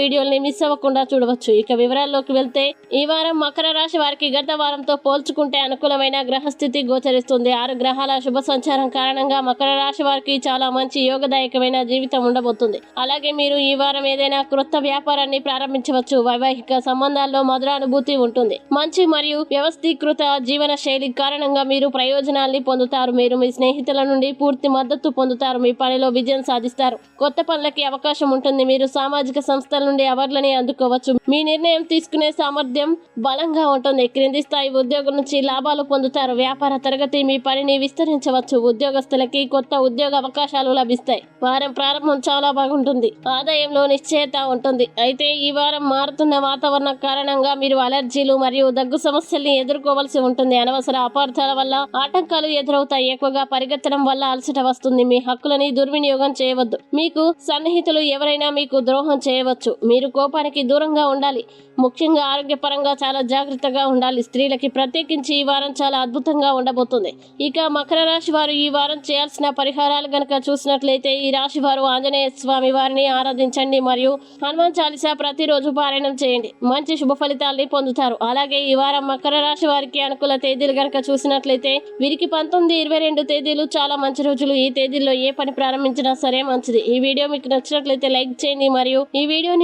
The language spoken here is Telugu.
వీడియోల్ని మిస్ అవ్వకుండా చూడవచ్చు. ఇక వివరాల్లోకి వెళ్తే ఈ వారం మకర రాశి వారికి గత వారంతో పోల్చుకుంటే అనుకూలమైన గ్రహస్థితి గోచరిస్తుంది. ఆరు గ్రహాల శుభ సంచారం కారణంగా మకర రాశి వారికి చాలా మంచి యోగదాయకమైన జీవితం ఉండబోతుంది. అలాగే మీరు ఈ వారం ఏదైనా క్రొత్త వ్యాపారాన్ని ప్రారంభించవచ్చు. వైవాహిక సంబంధాల్లో మధుర అనుభూతి ఉంటుంది. మంచి మరియు వ్యవస్థీకృత జీవన శైలి కారణంగా మీరు ప్రయోజనాల్ని పొందుతారు. మీరు మీ స్నేహితుల నుండి పూర్తి మద్దతు పొందుతారు. మీ పనిలో విజయం సాధిస్తారు. కొత్త పనులకి అవకాశం ఉంటుంది. మీరు సామాజిక సంస్థల నుండి అవార్డులని అందుకోవచ్చు. మీ నిర్ణయం తీసుకునే సామర్థ్యం బలంగా ఉంటుంది. క్రింది స్థాయి ఉద్యోగం నుంచి లాభాలు పొందుతారు. వ్యాపార తరగతి మీ పనిని విస్తరించవచ్చు. ఉద్యోగస్తులకి కొత్త ఉద్యోగ అవకాశాలు లభిస్తాయి. వారం ప్రారంభం చాలా బాగుంటుంది. ఆదాయంలో నిశ్చయత ఉంటుంది. అయితే ఈ వారం మారుతున్న వాతావరణం కారణంగా మీరు అలర్జీలు మరియు దగ్గు సమస్యల్ని ఎదుర్కోవాల్సి ఉంటుంది. అనవసర అపార్థాల వల్ల ఆటంకాలు ఎదురవుతాయి. ఎక్కువగా పరిగెత్తడం వల్ల అలసట వస్తుంది. మీ హక్కులని దుర్వినియోగం చేయవద్దు. మీకు సన్నిహితులు ఎవరైనా మీకు ద్రోహం చేయవచ్చు. మీరు కోపానికి దూరంగా ఉండాలి. ముఖ్యంగా ఆరోగ్యపరంగా చాలా జాగ్రత్తగా ఉండాలి. స్త్రీలకి ప్రత్యేకించి ఈ వారం చాలా అద్భుతంగా ఉండబోతుంది. ఇక మకర రాశి వారు ఈ వారం చేయాల్సిన పరిహారాలు గనక చూసినట్లయితే ఈ రాశి వారు ఆంజనేయ స్వామి వారిని ఆరాధించండి మరియు హనుమాన్ చాలీసా ప్రతిరోజు పారాయణం చేయండి. మంచి శుభ ఫలితాల్ని పొందుతారు. అలాగే ఈ వారం మకర రాశి వారికి అనుకూల తేదీలు గనక చూసినట్లయితే వీరికి పంతొమ్మిది ఇరవై రెండు తేదీలు చాలా మంచి రోజులు. ఈ తేదీల్లో ఏ పని ప్రారంభించినా సరే మంచిది. ఈ వీడియో మీకు నచ్చినట్లయితే లైక్ చేయండి మరియు ఈ వీడియోని